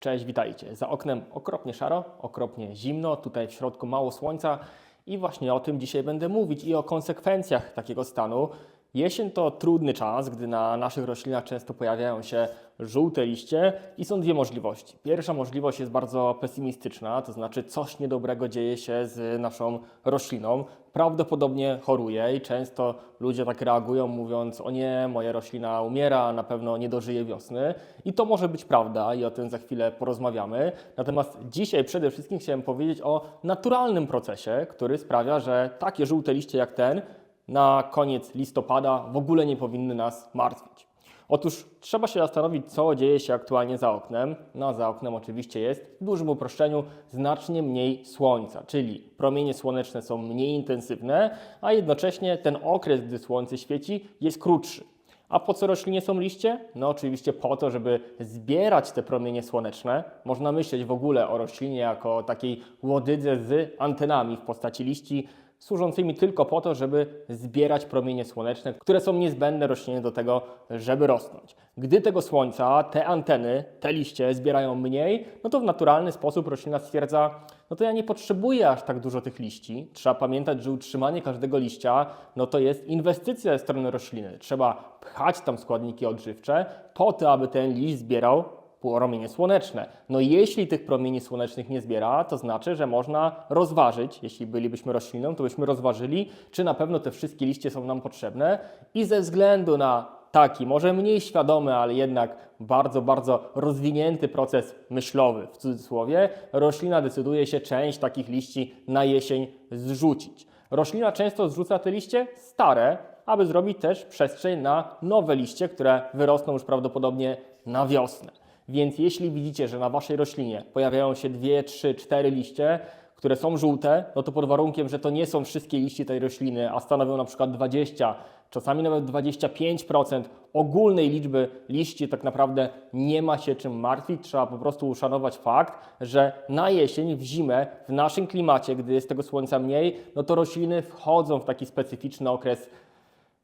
Cześć, witajcie. Za oknem okropnie szaro, okropnie zimno, tutaj w środku mało słońca i właśnie o tym dzisiaj będę mówić i o konsekwencjach takiego stanu. Jesień to trudny czas, gdy na naszych roślinach często pojawiają się żółte liście i są dwie możliwości. Pierwsza możliwość jest bardzo pesymistyczna, to znaczy coś niedobrego dzieje się z naszą rośliną. Prawdopodobnie choruje i często ludzie tak reagują, mówiąc: O nie, moja roślina umiera, na pewno nie dożyje wiosny. I to może być prawda, i o tym za chwilę porozmawiamy. Natomiast dzisiaj przede wszystkim chciałem powiedzieć o naturalnym procesie, który sprawia, że takie żółte liście jak ten na koniec listopada w ogóle nie powinny nas martwić. Otóż trzeba się zastanowić, co dzieje się aktualnie za oknem. No, za oknem oczywiście jest w dużym uproszczeniu znacznie mniej słońca, czyli promienie słoneczne są mniej intensywne, a jednocześnie ten okres, gdy słońce świeci, jest krótszy. A po co roślinie są liście? No oczywiście po to, żeby zbierać te promienie słoneczne. Można myśleć w ogóle o roślinie jako takiej łodydze z antenami w postaci liści, służącymi tylko po to, żeby zbierać promienie słoneczne, które są niezbędne roślinie do tego, żeby rosnąć. Gdy tego słońca, te anteny, te liście zbierają mniej, no to w naturalny sposób roślina stwierdza, no to ja nie potrzebuję aż tak dużo tych liści. Trzeba pamiętać, że utrzymanie każdego liścia, no to jest inwestycja ze strony rośliny. Trzeba pchać tam składniki odżywcze po to, aby ten liść zbierał promienie słoneczne. No jeśli tych promieni słonecznych nie zbiera, to znaczy, że można rozważyć, jeśli bylibyśmy rośliną, to byśmy rozważyli, czy na pewno te wszystkie liście są nam potrzebne i ze względu na taki, może mniej świadomy, ale jednak bardzo, bardzo rozwinięty proces myślowy, w cudzysłowie, roślina decyduje się część takich liści na jesień zrzucić. Roślina często zrzuca te liście stare, aby zrobić też przestrzeń na nowe liście, które wyrosną już prawdopodobnie na wiosnę. Więc jeśli widzicie, że na waszej roślinie pojawiają się dwie, trzy, cztery liście, które są żółte, no to pod warunkiem, że to nie są wszystkie liście tej rośliny, a stanowią na przykład 20, czasami nawet 25% ogólnej liczby liści, tak naprawdę nie ma się czym martwić. Trzeba po prostu uszanować fakt, że na jesień, w zimę, w naszym klimacie, gdy jest tego słońca mniej, no to rośliny wchodzą w taki specyficzny okres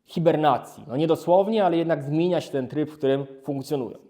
hibernacji. No nie dosłownie, ale jednak zmienia się ten tryb, w którym funkcjonują.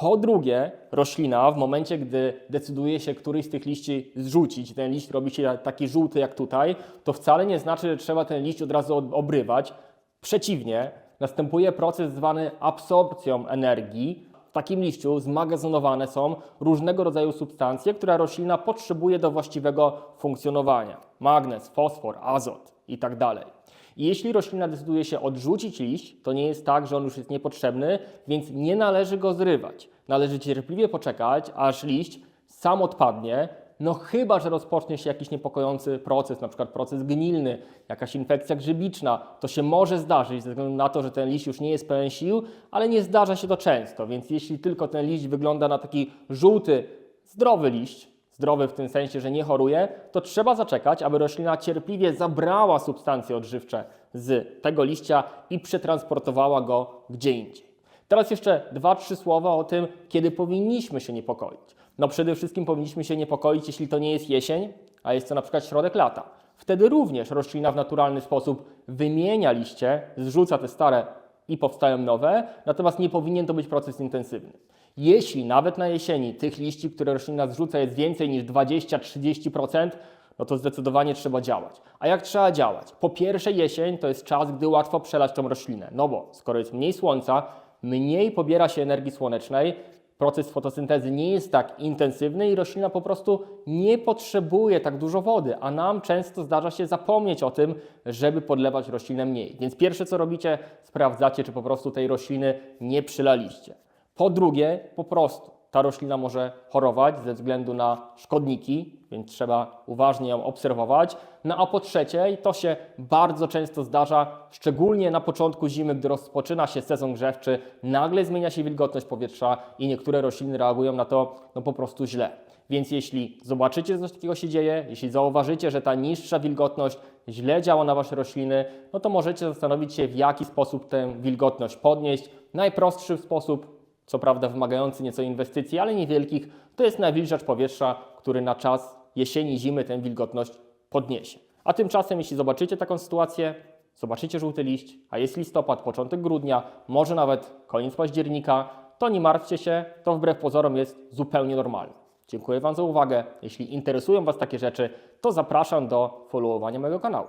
Po drugie, roślina w momencie, gdy decyduje się któryś z tych liści zrzucić, ten liść robi się taki żółty jak tutaj, to wcale nie znaczy, że trzeba ten liść od razu obrywać. Przeciwnie, następuje proces zwany absorpcją energii. W takim liściu zmagazynowane są różnego rodzaju substancje, które roślina potrzebuje do właściwego funkcjonowania. Magnez, fosfor, azot itd. Jeśli roślina decyduje się odrzucić liść, to nie jest tak, że on już jest niepotrzebny, więc nie należy go zrywać. Należy cierpliwie poczekać, aż liść sam odpadnie, no chyba, że rozpocznie się jakiś niepokojący proces, na przykład proces gnilny, jakaś infekcja grzybiczna, to się może zdarzyć ze względu na to, że ten liść już nie jest pełen sił, ale nie zdarza się to często, więc jeśli tylko ten liść wygląda na taki żółty, zdrowy liść, zdrowy w tym sensie, że nie choruje, to trzeba zaczekać, aby roślina cierpliwie zabrała substancje odżywcze z tego liścia i przetransportowała go gdzie indziej. Teraz jeszcze dwa, trzy słowa o tym, kiedy powinniśmy się niepokoić. No przede wszystkim powinniśmy się niepokoić, jeśli to nie jest jesień, a jest to na przykład środek lata. Wtedy również roślina w naturalny sposób wymienia liście, zrzuca te stare i powstają nowe, natomiast nie powinien to być proces intensywny. Jeśli nawet na jesieni tych liści, które roślina zrzuca jest więcej niż 20-30%, no to zdecydowanie trzeba działać. A jak trzeba działać? Po pierwsze jesień to jest czas, gdy łatwo przelać tą roślinę, no bo skoro jest mniej słońca, mniej pobiera się energii słonecznej, proces fotosyntezy nie jest tak intensywny i roślina po prostu nie potrzebuje tak dużo wody, a nam często zdarza się zapomnieć o tym, żeby podlewać roślinę mniej. Więc pierwsze co robicie, sprawdzacie, czy po prostu tej rośliny nie przylaliście. Po drugie, po prostu ta roślina może chorować ze względu na szkodniki, więc trzeba uważnie ją obserwować. No a po trzecie, i to się bardzo często zdarza, szczególnie na początku zimy, gdy rozpoczyna się sezon grzewczy, nagle zmienia się wilgotność powietrza i niektóre rośliny reagują na to no po prostu źle. Więc jeśli zobaczycie, że coś takiego się dzieje, jeśli zauważycie, że ta niższa wilgotność źle działa na Wasze rośliny, no to możecie zastanowić się, w jaki sposób tę wilgotność podnieść. Najprostszy sposób co prawda wymagający nieco inwestycji, ale niewielkich, to jest nawilżacz powietrza, który na czas jesieni, zimy tę wilgotność podniesie. A tymczasem, jeśli zobaczycie taką sytuację, zobaczycie żółty liść, a jest listopad, początek grudnia, może nawet koniec października, to nie martwcie się, to wbrew pozorom jest zupełnie normalne. Dziękuję Wam za uwagę. Jeśli interesują Was takie rzeczy, to zapraszam do followowania mojego kanału.